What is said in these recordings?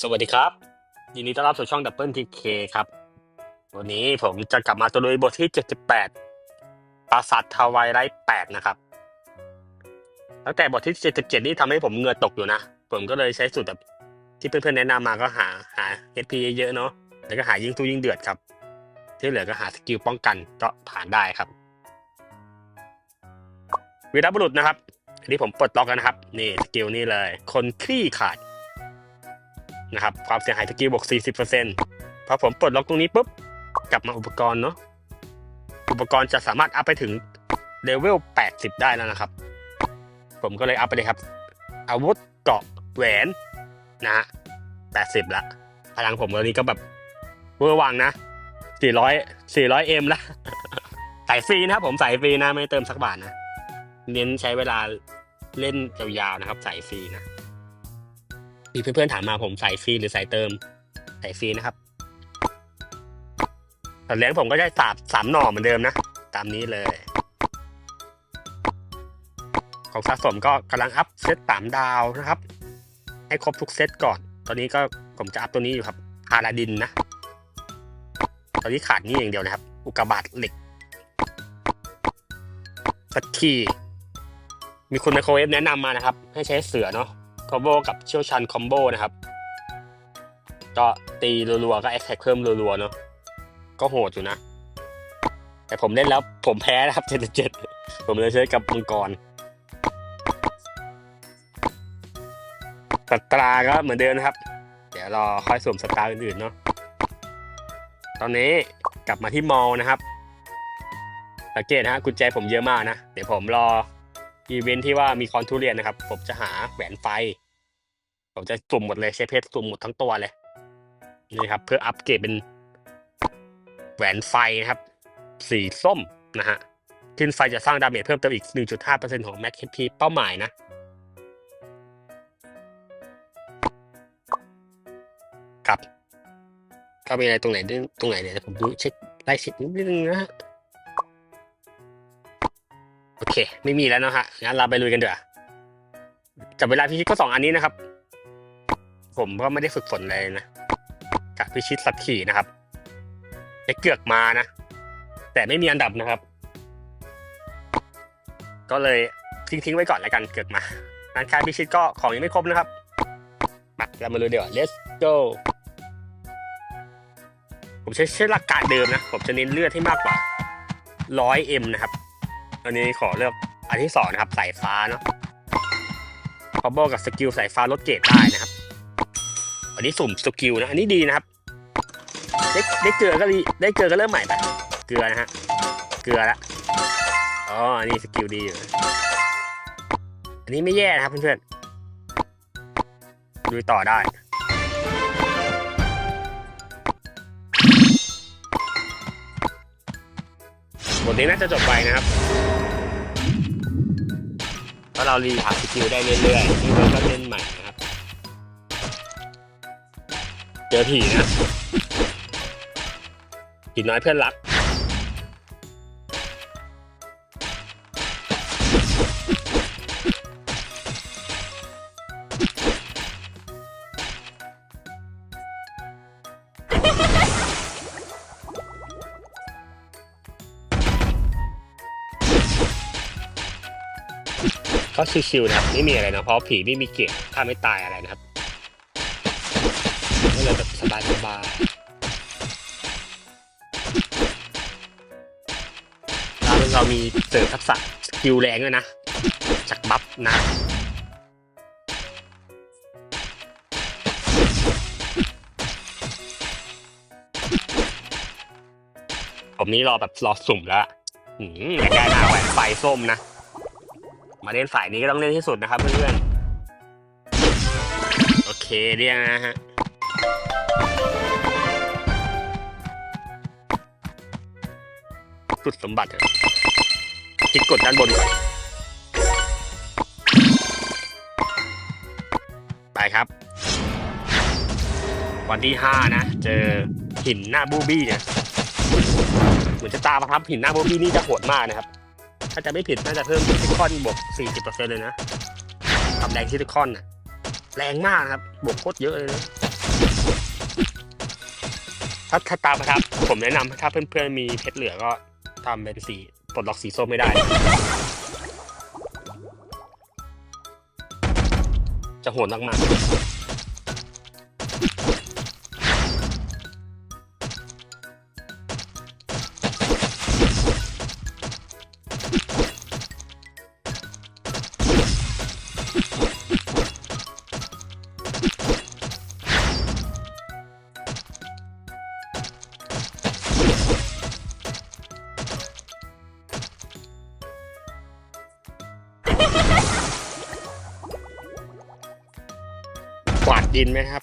สวัสดีครับ ยินดีต้อนรับสู่ช่องดับเบิลทีเคครับ วันนี้ผมจะกลับมาตัวลุยบทที่ 78 ปราสาททวายไร้แปดนะครับ ตั้งแต่บทที่ 77 นี่ทำให้ผมเงือตกอยู่นะ ผมก็เลยใช้สูตรแบบที่เพื่อนๆแนะนำมาก็หาหา HP เยอะๆเนาะแล้วก็หายิงตู้ยิงเดือดครับ ที่เหลือก็หาสกิลป้องกันก็ผ่านได้ครับ วีรบุรุษนะครับอันนี้ผมปลดล็อกแล้วนะครับ นี่สกิลนี่เลย คนคลี่ขาด นะครับความเสียหายสกิลบวก 40%พอผมปลดล็อกตรงนี้ปุ๊บกลับมาอุปกรณ์เนาะอุปกรณ์จะสามารถอัพไปถึงเลเวล 80 ได้แล้วนะครับ ผมก็เลยอัพไปเลยครับ อาวุธเกาะแหวนนะฮะ80 ละ พลังผมตอนนี้ก็แบบเวอร์วังนะ 400 400 M ละใส่ฟรีนะครับผมใส่ฟรีนะไม่เติมสักบาทนะ เน้นใช้เวลาเล่นยาวๆนะครับใส่ฟรีนะ มีเพื่อนๆถามมาผมใส่ฟรีหรือใส่เติม ใส่ฟรีนะครับแต่เลี้ยงผมก็ได้สามสามหน่อเหมือนเดิมนะ ตามนี้เลย ของสะสมก็กำลังอัพเซตสามดาวนะครับ ให้ครบทุกเซตก่อน ตอนนี้ก็ผมจะอัพตัวนี้อยู่ครับพาราดินนะ ตอนนี้ขาดนี่อย่างเดียวนะครับ อุกกาบาตเหล็กสักทีมีคุณไมโครเวฟแนะนำมานะครับ ให้ใช้เสือเนาะ คอมโบกับเชี่ยวชาญคอมโบนะครับ ก็ตีรัวๆก็แอคแท็กเพิ่มรัวๆเนาะก็โหดอยู่นะ แต่ผมเล่นแล้วผมแพ้นะครับเจ็ดเจ็ดผมเลยใช้กับมังกรสตราก็เหมือนเดิมนะครับ เดี๋ยวรอค่อยสวมสตาร์อื่นๆเนาะตอนนี้กลับมาที่มอลนะครับสังเกตนะฮะกุญแจผมเยอะมากนะ เดี๋ยวผมรอ อีเวนท์ที่ว่ามีคอนทุเรียนนะครับ ผมจะหาแหวนไฟ ผมจะสุ่มหมดเลยใช้เพชรสุ่มหมดทั้งตัวเลยนี่ครับ เพื่ออัปเกรดเป็นแหวนไฟนะครับ สีส้มนะฮะขึ้นไฟจะสร้างดาเมจเพิ่มเติมอีก 1.5%ของ Max HP เป้าหมายนะ ครับ ก็มีอะไรตรงไหนด้วยตรงไหนเนี่ยเดี๋ยวผมดูเช็คไล่เช็คนิดนึงนะฮะ โอเค ไม่มีแล้วนะฮะงั้นเราไปลุยกันเถอะจับเวลาพิชิตก็สองอันนี้นะครับ ผมก็ไม่ได้ฝึกฝนเลยนะกับพิชิตสัตว์ขี่นะครับได้เกือกมานะ แต่ไม่มีอันดับนะครับ ก็เลยทิ้งทิ้งๆไว้ก่อนแล้วกันเกือกมาร้านค้าพิชิตก็ของยังไม่ครบนะครับมาเรามาลุยเดี๋ยว let's go ผมใช้ใช้หลักการเดิมนะ ผมจะเน้นเลือดให้มากกว่า 100m นะครับ อันนี้ขอเลือกอันที่สองนะครับสายฟ้าเนาะคอมโบกับสกิลสายฟ้าลดเกรดได้นะครับ อันนี้สุ่มสกิลนะอันนี้ดีนะครับ ได้ได้เกลือก็ดีได้เกลือก็เริ่มใหม่ไปเกลือนะฮะเกลือละอ๋ออันนี้สกิลดีอยู่อันนี้ไม่แย่นะครับเพื่อนๆดูต่อได้บทนี้น่าจะจบไปนะครับ เพราะเรารีหาสกิลได้เรื่อยๆที่เราก็เล่นใหม่นะครับ เจอผีนะผีน้อยเพื่อนรัก ชิวๆนะครับไม่มีอะไรนะเพราะผีไม่มีเกล็ดถ้าไม่ตายอะไรนะครับก็เลยแบบสบายๆแล้วเรามีเสริมทักษะสกิลแรงด้วยนะจากบัฟนะผมนี่รอแบบรอสุ่มแล้วหืมอยากได้หน้าไฟส้มนะ มาเล่นสายนี้ก็ต้องเล่นที่สุดนะครับเพื่อนๆโอเคเรียงนะฮะสุดสมบัติถอะคลิกกดด้านบนก่อนไปครับ วันที่ห้านะ เจอหินหน้าบูบี้เนี่ยเหมือนจะตาประทับหินหน้าบูบี้นี่จะโหดมากนะครับ ถ้าจะไม่ผิดน่าจะเพิ่มซิลิคอนบวก40%เลยนะทำแรงซิลิคอนน่ะแรงมากครับบวกโคตรเยอะเลยนะถ้าถ้าตามนะครับ ผมแนะนำถ้าเพื่อนๆมีเพชรเหลือก็ทำเป็นสีปลดล็อกสีส้มไม่ได้ จะโหดมากๆ นไหมครับ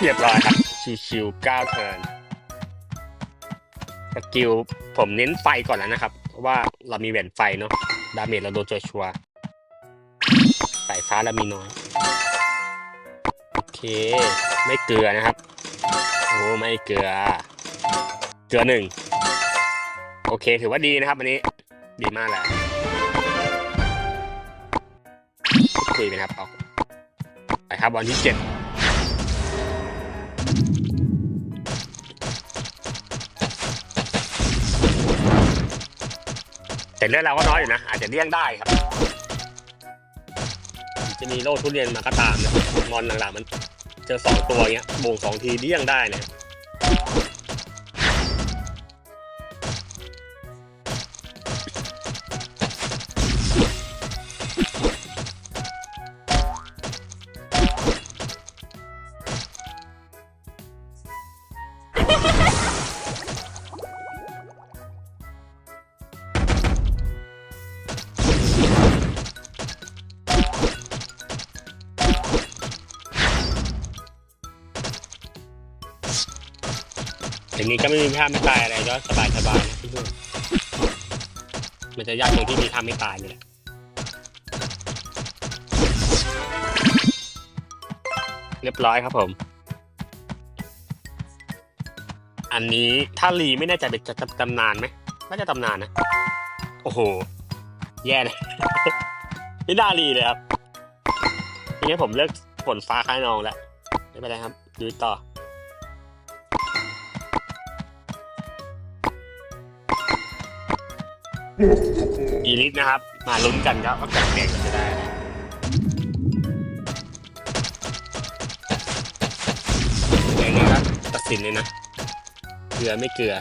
เรียบร้อยครับ ชิวๆ9เทิร์นสกิลผมเน้นไฟก่อนแล้วนะครับ เพราะว่าเรามีแหวนไฟเนาะดาเมจเราโดนชัวร์ๆสายฟ้าเรามีน้อย โอเค ไม่เกลือนะครับ โอ้ ไม่เกลือ เกลือหนึ่ง โอเค ถือว่าดีนะครับอันนี้ ดีมากและพูดคุยไปครับเอาไปครับวันที่เจ็ดแต่เลือดเราก็น้อยอยู่นะ อาจจะเลี่ยงได้ครับ จะมีโรคทุเรียนมาก็ตามนะมอนหลังๆมัน เจอสองตัวเงี้ยโบงสองทีเลี่ยงได้เนี่ย นี้ก็ไม่มีท่าไม่ตายอะไรก็สบายสบายๆนะเพื่อนมันจะยากตรงที่มีท่าไม่ตายนี่แหละเรียบร้อยครับผม อันนี้ถ้ารีไม่แน่ใจเป็นจะตำนานไหมน่าจะตำนานนะ โอ้โห แย่เลยไม่น่ารีเลยครับทีนี้ผมเลือกฝนฟ้าคล้ายนองแล้ว ไม่เป็นไรครับดูต่อ อีลิทนะครับ มาลุ้นกันครับว่ากล่องแดงจะได้อะไรอย่างนี้ครับตัดสินเลยนะ เกลือไม่เกลือ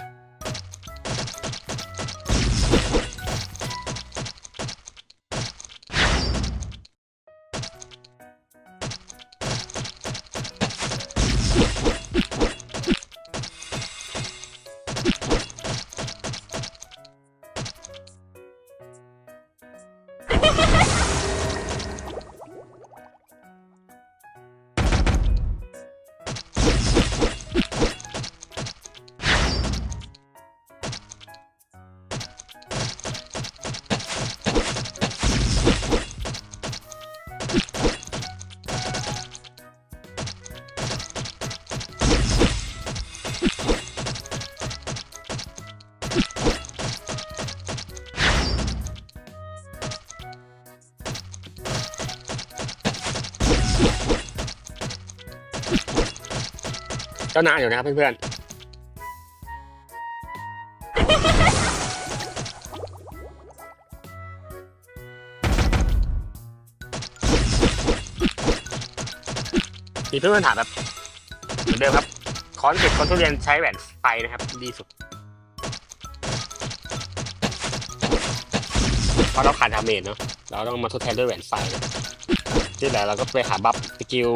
ก็นานอยู่นะครับเพื่อนๆมีเพื่อนๆถามแบบเหมือนเดิมครับคอนเซ็ปต์คอนทุเรียนใช้แหวนไฟนะครับ ดีสุดเพราะเราขาดดาเมจเนาะเราต้องมาทดแทนด้วยแหวนไฟที่เหลือเราก็ไปหาบัฟสกิล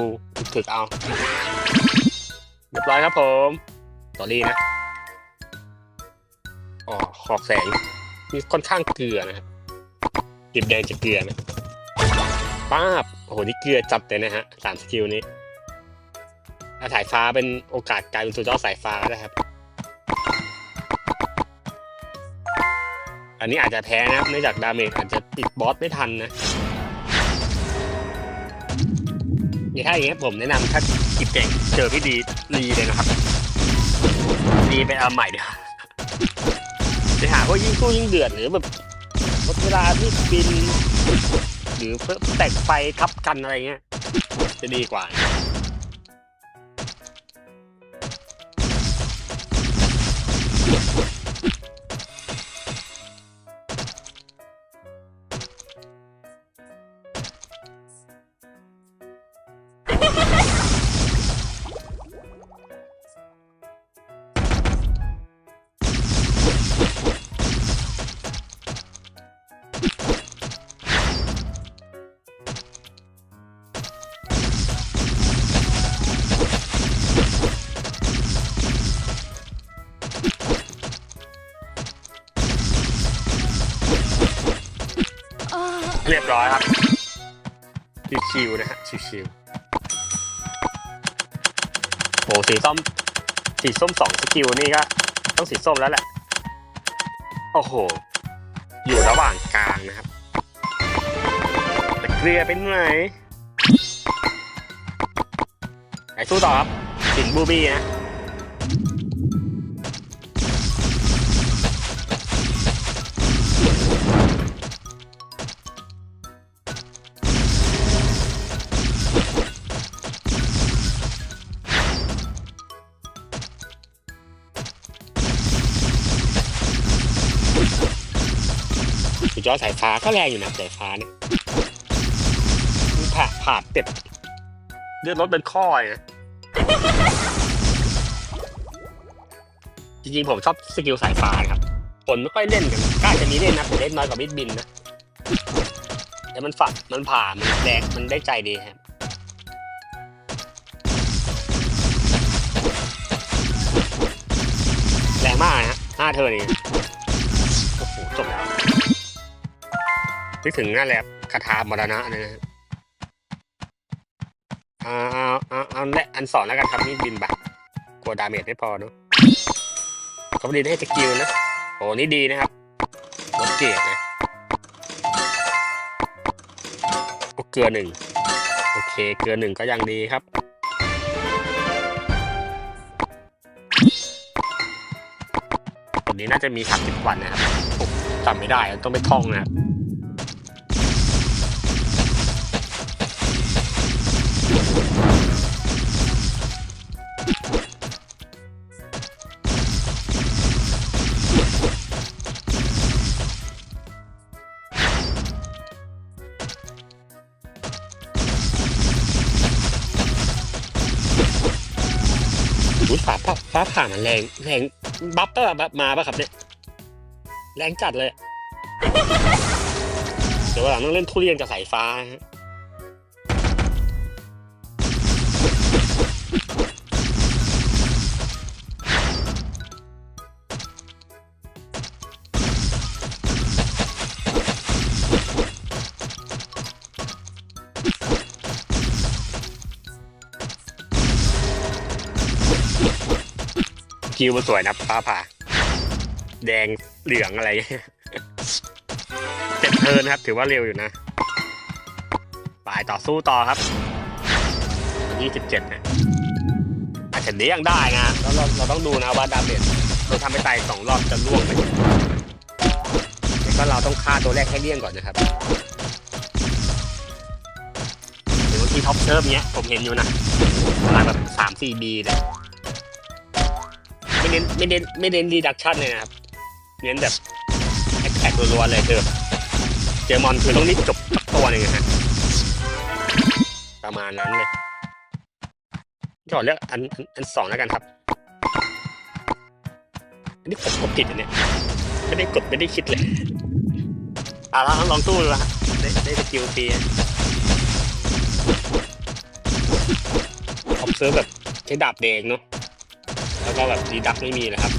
ถึกเอา ร้อยครับผมตอรี่นะอ๋อขอบแสงมีค่อนข้างเกลือนะครับดิบแดงจะเกลือนะป้าบโอ้โหนี่เกลือจัดเลยนะฮะสามสกิลนี้ถ้าสายฟ้าเป็นโอกาสกลายเป็นสุดยอดสายฟ้าก็ได้ครับ อันนี้อาจจะแพ้นะครับเนื่องจากดาเมจอาจจะปิดบอสไม่ทันนะอย่ถ้าอย่างเงี้ยผมแนะนำถ้า กิบเก่งเจอพี่ดีรีเลยนะครับดีไปเอาใหม่เดี๋ยวไปหาพวกยิ่งสู้ยิ่งเดือดหรือแบบดเวลาที่บิน หรือเพื่อแตกไฟทับกันอะไรเงี้ยจะดีกว่า รียบร้อยครับชิวๆนะฮะชิวๆโอ้สีส้มสีส้มสองสกิลนี่ก็ต้องสีส้มแล้วแหละ โอ้โห อยู่ระหว่างกลางนะครับแต่เกลียเป็นไหนไปสู้ต่อครับสิงห์บูบี้นะ สุดยอดสายฟ้าก็แรงอยู่นะสายฟ้าเนี่ยผ่าผ่าเต็ดเลือดรถเป็นข้อเลยนะจริงๆผมชอบสกิลสายฟ้านะครับคนไม่ค่อยเล่นกันกล้าจะมีเล่นนะแต่เล่นน้อยกว่ามิดบินนะแต่มันฝักมันผ่ามันแรงมันได้ใจดีครับแรงมากนะฮะห้าเทิร์นเอง นึกถึงนั่นแหละคาถามรณะนะฮะเอาเอาเอาเอาและอันสอนแล้วกันครับนี่บินบักกลัวดาเมจไม่พอเนอะเขาดีให้สกิลนะโอ้นี่ดีนะครับลดเกรดนะโอเกลือหนึ่งโอเค เกลือหนึ่งก็ยังดีครับตัวนี้น่าจะมี30วันนะครับผมจำไม่ได้ต้องไปท่องนะครับ อุ้ยฟ้าผ่าฟ้าผ่ามันแรงแรงบัฟปะบัฟมาปะครับเนี่ยแรงจัดเลย เดี๋ยววันหลังต้องเล่นทุเรียนกับสายฟ้าฮะ คิวมันสวยนะฟ้าผ่า แดงเหลืองอะไรเจ็ดเทินครับ ถือว่าเร็วอยู่นะปายต่อสู้ต่อครับยี่สิบเจ็ดนะอาจจะเลี้ยงได้นะแล้วเราเราต้องดูนะว่าดาเมจเราทำไปตายสองรอบจะล่วงไหมแล้วก็เราต้องฆ่าตัวแรกให้เลี่ยงก่อนนะครับหรือบาที่ท็อปเชิร์ฟเนี้ยผมเห็นอยู่นะประมาณแบบสามสี่บีเลย เน้นไม่เน้นไม่เน้นรีดักชั่นเลยนะครับ เน้นแบบแอคแท็กรัวๆเลยคือเจอมอนคือต้องรีบจบตัวหนึ่งอะฮะประมาณนั้นเลยก็เลือกอันอันสองแล้วกันครับ อันนี้ผมกดผิดอันเนี้ยไม่ได้กดไม่ได้คิดเลยอะแล้วลองตู้ดูละฮะได้ได้สกิลฟรีผมซื้อแบบใช้ดาบแดงเนาะ แล้วก็แบบดีดักไม่มีนะครับ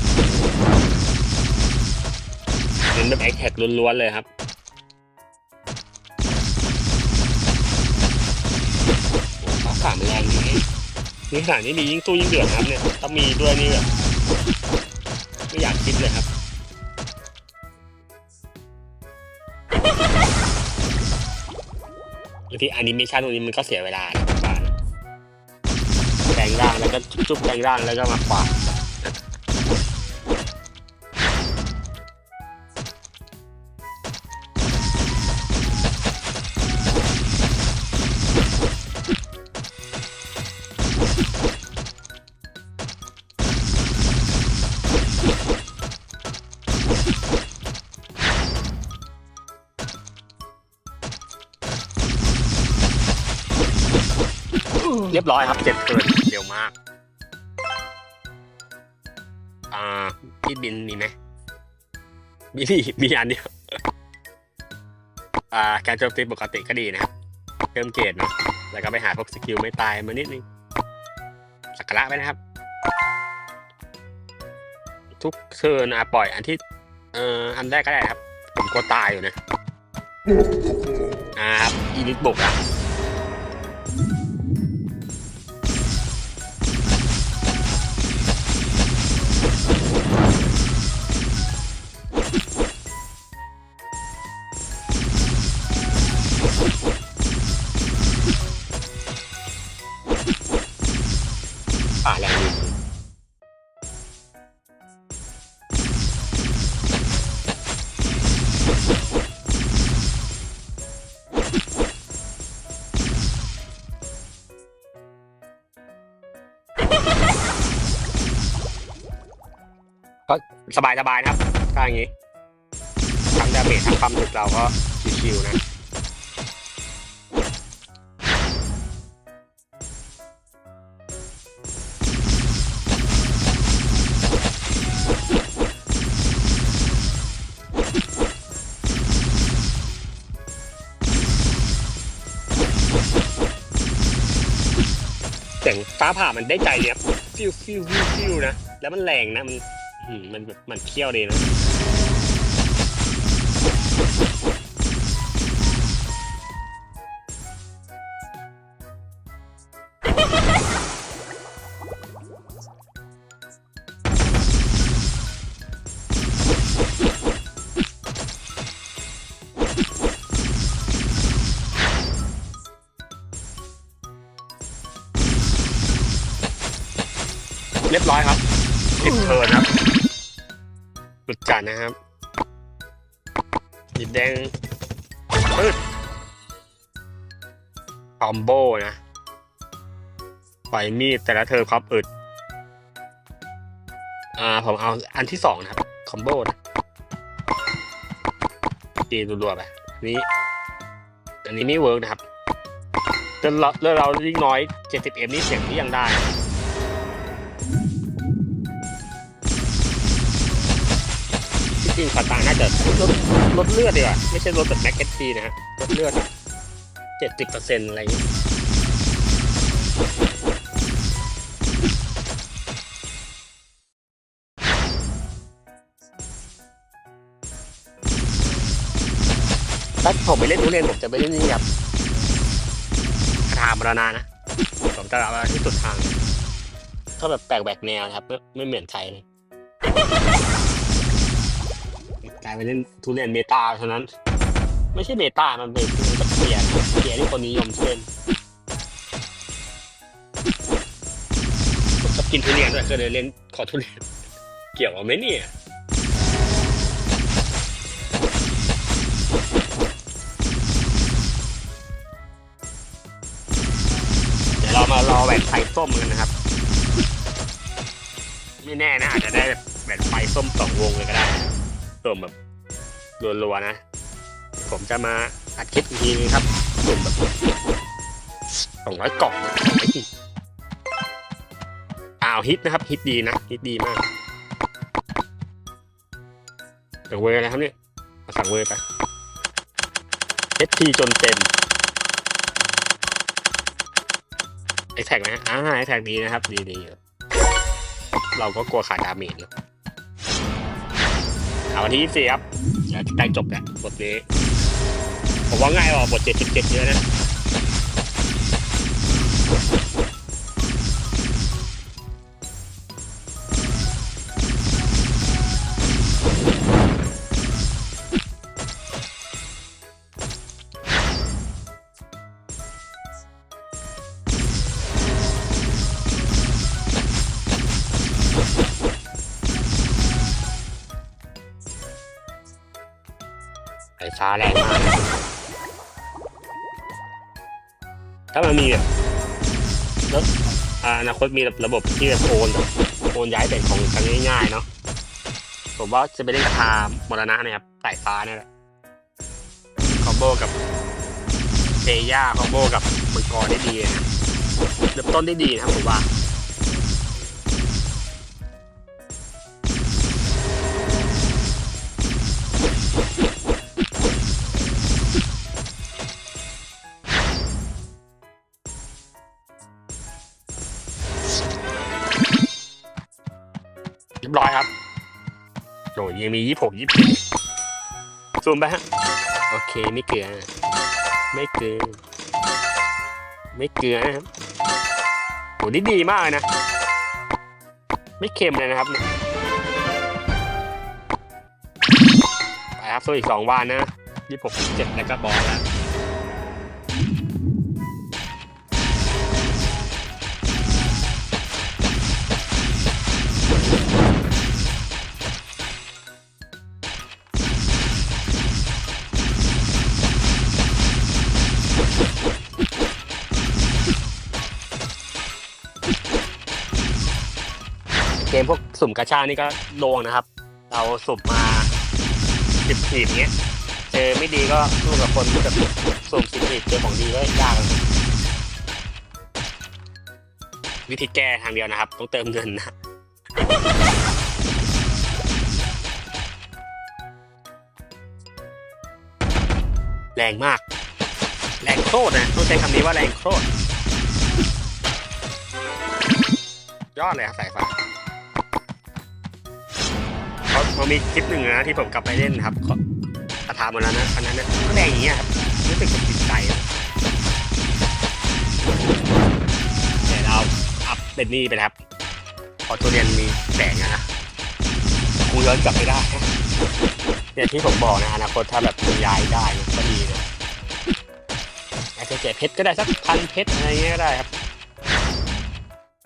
เน้นแบบแอคแท็กล้วนๆเลยครับโอ้ฟ้าผ่ามแรงดีนี่ขนาดนี้มียิ่งสู้ยิ่งเดือดครับเนี่ยถ้ามีด้วยนี่แบบไม่อยากคิดเลยครับบางทีแอนิเมชันตรงนี้มันก็เสียเวลานะผมว่านะ้านแล้วก็จุ๊บแกงด้านแล้วก็มาขวาเรียบร้อยครับเจ็ดเกิน อ่าพี่บินมีไหมมีมีมีอันเดียวอ่าการโจมตีปกติก็ดีนะครับเพิ่มเกรดเนาะแล้วก็ไปหาพวกสกิลไม่ตายมานิดนึงสักระไปนะครับ ทุกเทิร์นอะปล่อยอันที่เอ่ออันแรกก็ได้ครับ ผมกลัวตายอยู่นะอ่าครับอีลิทบกอะ สบายสบายๆนะครับ ถ้าอย่างนี้ทั้งดาเมจทั้งความถึกเราก็ชิวๆนะเสียงฟ้าผ่ามันได้ใจเนี่ยฟิวฟิวฟิวฟิวนะ แล้วมันแรงนะมัน อืมมันแบบมันเคี้ยวดีนะเรียบร้อยครับสิบเทิร์นครับ สุดจัดนะครับหยิบแดงปืดคอมโบนะปล่อยมีดแต่ละเทิร์นครับอึด อ่า ผมเอาอันที่สองนะครับ คอมโบนะตีรัวๆไปนนี้ อันนี้ไม่เวิร์กนะครับเลือเราเลือดเรายิ่งน้อย 70m นี่เสียงที่ยังได้ จริงๆสตาร์น่าจะลดลดเลือดดีกว่าไม่ใช่ลดแบบแม็กเก็ตทีนะฮะลดเลือดเจ็ดสิบเปอร์เซ็นต์อะไรอย่างเงี้ยถ้าผมไปเล่นทุเรียนผมจะไปเล่นนี่ครับคาถามรณานะผมจะเอาที่สุดทางก็แบบแปลกแหวกแนวนะครับไม่ไม่เหมือนใครเลยายไปเล่นทุเรียนเมตาเท่านั้น ไม่ใช่เมตามันเป็นแบบเกียเกียที่คนนิยมเล่นชอบกินทุเรียนด้วยก็เลยเล่นขอทุเรียน เกี่ยวไหมเนี่ยเดี๋ยวเรามารอแหวนไฟส้มกันนะครับ ไม่แน่นะอาจจะได้แบบแหวนไฟส้มสองวงเลยก็ได้สุ่มแบบ รัวๆนะ ผมจะมาอัดคลิปอีกทีนึงครับสุ่มแบบสองร้อยกล่องอ้าวฮิตนะครับฮิตดีนะฮิตดีมากสั่งเวอร์อะไรครับเนี่ยสั่งเวอร์ไปเอทีจนเต็มไอแท็กนะอ่าไอแท็กดีนะครับ ดีดีเราก็กลัวขาดดาเมจอยู่ เอาวันที่ยี่สิบครับเดี๋ยวใกล้จบแล้วบทนี้ผมว่าง่ายกว่าบทเจ็ดสิบเจ็ดเยอะนะ ฟ้าแรงมากถ้ามันมีแบบแล้วอนาคตมีระบบที่แบบโอนแบบโอนย้ายแต่ของกันง่ายๆเนาะผมว่าจะไปเล่นกระทามรณะเนี่ยครับสายฟ้าเนี่ยแหละคอมโบกับเซย่าคอมโบกับมังกรได้ดีนะเริ่มต้นได้ดีนะครับผมว่า ยบร้อยครับโดยยังมียี่หกยี่สิบซูมไปฮะ โอเคไม่เกลือ ไม่เกลือ ไม่เกลือนะครับโหนี่ดีมากเลยนะ ไม่เค็มเลยนะครับเนี่ยไปครับสู้อีกสองวันนะยี่หกยี่เจ็ดแล้วก็บอลแล้ว เกมพวกสุ่มกระชานี่ก็โลงนะครับ เราสุ่มมาสิบสีบเงี้ยเจอไม่ดีก็สู้กับคนที่แบบสุ่มสิบสีบเจอของดีก็ยากวิธีแก้ทางเดียวนะครับ ต้องเติมเงินนะแรงมาก แรงโคตรนะต้องใช้คำนี้ว่าแรงโคตรยอดเลยครับสายฟ้า มันมีคลิปหนึ่งนะที่ผมกลับไปเล่นครับเขาคาถาหมดแล้วนะอันนั้นนะก็แรงอย่างเงี้ยครับรู้สึกเป็นจิตใจอะแต่เราอัพเป็นนี่ไปแล้วครับพอทุเรียนมีแสงอะนะกูย้อนกลับไม่ได้เนี่ยที่ผมบอกนะอนาคตถ้าแบบย้ายได้ก็ดีนะอาจจะแจกเพชรก็ได้สักพันเพชรอะไรเงี้ยก็ได้ครับ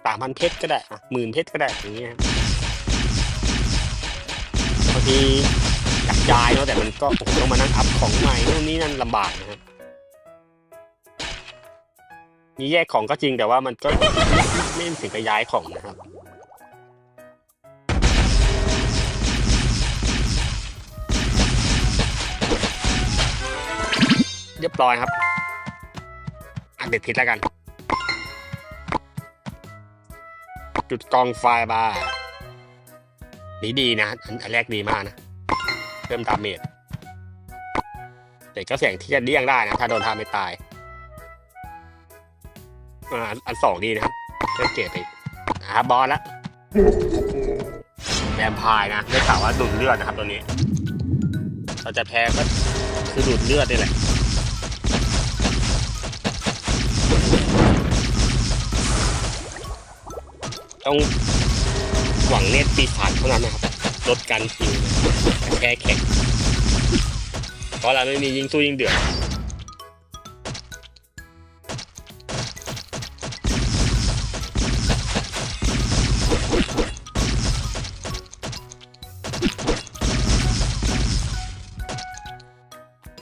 สามพันเพชรก็ได้หมื่นเพชรก็ได้อย่างเงี้ย ครับบางทียากย้ายเนาะแต่มันก็ต้องมานั่งอัพของใหม่นู่นนี่นั่นลำบากนะครับมีแยกของก็จริงแต่ว่ามันก็ไม่ถึงกับย้ายของนะครับเรียบร้อยครับ อัปเดตทิศแล้วกัน จุดกองไฟบาร์ นี่ดีนะ อันแรกดีมากนะ เพิ่มดาเมจแต่ก็เสี่ยงที่จะเลี่ยงได้นะ ถ้าโดนทำไม่ตาย อ่าอันอันสองดีนะครับเพิ่มเกรดไปนะครับบอสละแวมพร์นะได้ข่าวว่าดูดเลือดนะครับตัวนี้ เราจะแพ้ก็คือดูดเลือดนี่แหละต้อง หวังเนตปีศาจเท่านั้นนะครับลดการคิวนแค่แข็งเพราะเราไม่มียิงสู้ยิงเดือด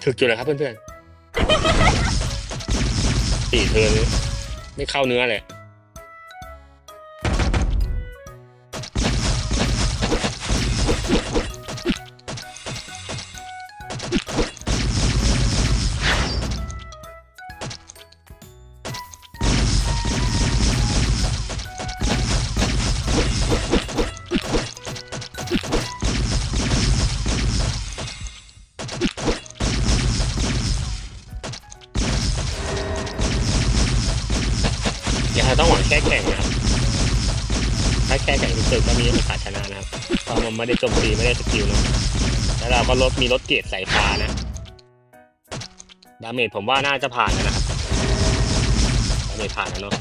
ถึกจุดเลยครับเพื่อนๆสี่เทินเลยไม่เข้าเนื้อเลย ไม่ได้โจมตีไม่ได้สกิลนะแล้วเราก็ลดมีลดเกียรสายฟ้านะ ดาเมจผมว่าน่าจะผ่านนะครับดาเมจผ่านแล้วเนาะ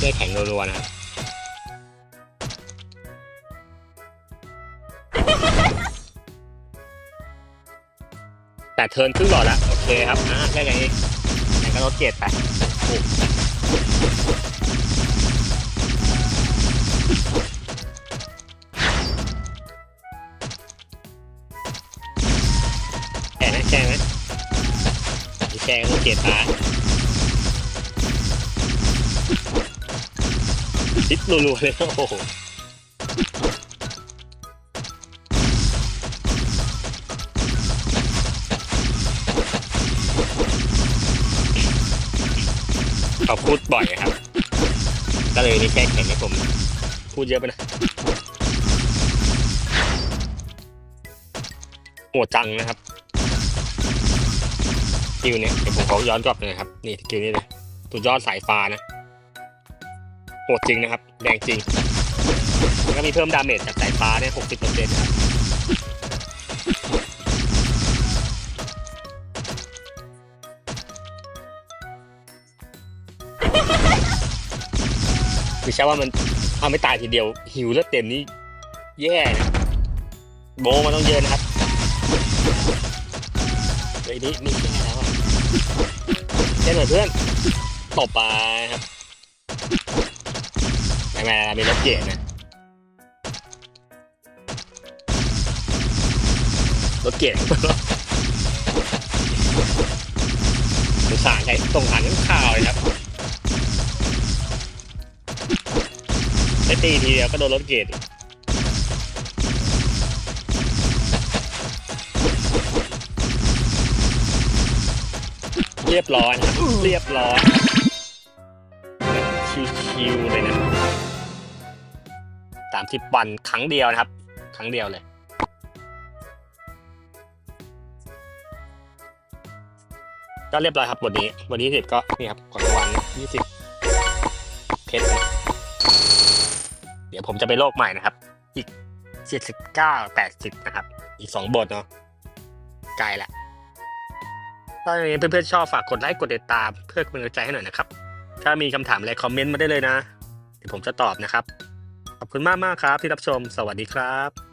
แค่แข่งรัวๆนะครับ แต่เทิร์นครึ่งหลอดละโอเคครับอะได้ไงอีกไหนก็ลดเกรดไปแช่ไหมแช่ไหมแช่ก็ลดเกรดไปทิปรัวๆเลยโอ้โห พูดบ่อยครับ ก็เลยนี่แก้แข็งให้ผม พูดเยอะไปนะโหดจังนะครับกิลเนี่ยเดี๋ยวผมขอย้อนกลับเลยครับ นี่กิลนี่เลยสุดยอดสายฟ้านะโหดจริงนะครับ แรงจริงแล้วก็มีเพิ่มดาเมจจากสายฟ้าเนี่ยหกสิบเปอร์เซ็นต์ครับ คือใช่ว่ามันเอาไม่ตายทีเดียว หิวแล้วเต็มนี่แย่นะโบมันต้องเยอะนะครับเฮ้ยนี่ไม่แย่แล้วอะแค่หน่อยเพื่อนตบไปครับไม่ไม่ไม่มีรถเกียร์นะรถเกียร์สงสารใครสงสารทั้งข่าวเลยครับ ไปตีทีเดียวก็โดนรถเกตเรียบร้อยนะเรียบร้อยชิวๆเลยนะสามสิบวันครั้งเดียวนะครับ ครั้งเดียวเลยก็เรียบร้อยครับบทนี้ วันนี้สิบก็นี่ครับของรางวัลยี่สิบเพชร เดี๋ยวผมจะไปโลกใหม่นะครับ อีกเจ็ดสิบเก้าแปดสิบนะครับ อีกสองบทเนาะไกลละถ้าอย่างนี้เพื่อนๆชอบฝากกดไลค์กดติดตามเพื่อเป็นกำลังใจให้หน่อยนะครับ ถ้ามีคำถามอะไรคอมเมนต์มาได้เลยนะ เดี๋ยวผมจะตอบนะครับ ขอบคุณมากมากๆครับที่รับชม สวัสดีครับ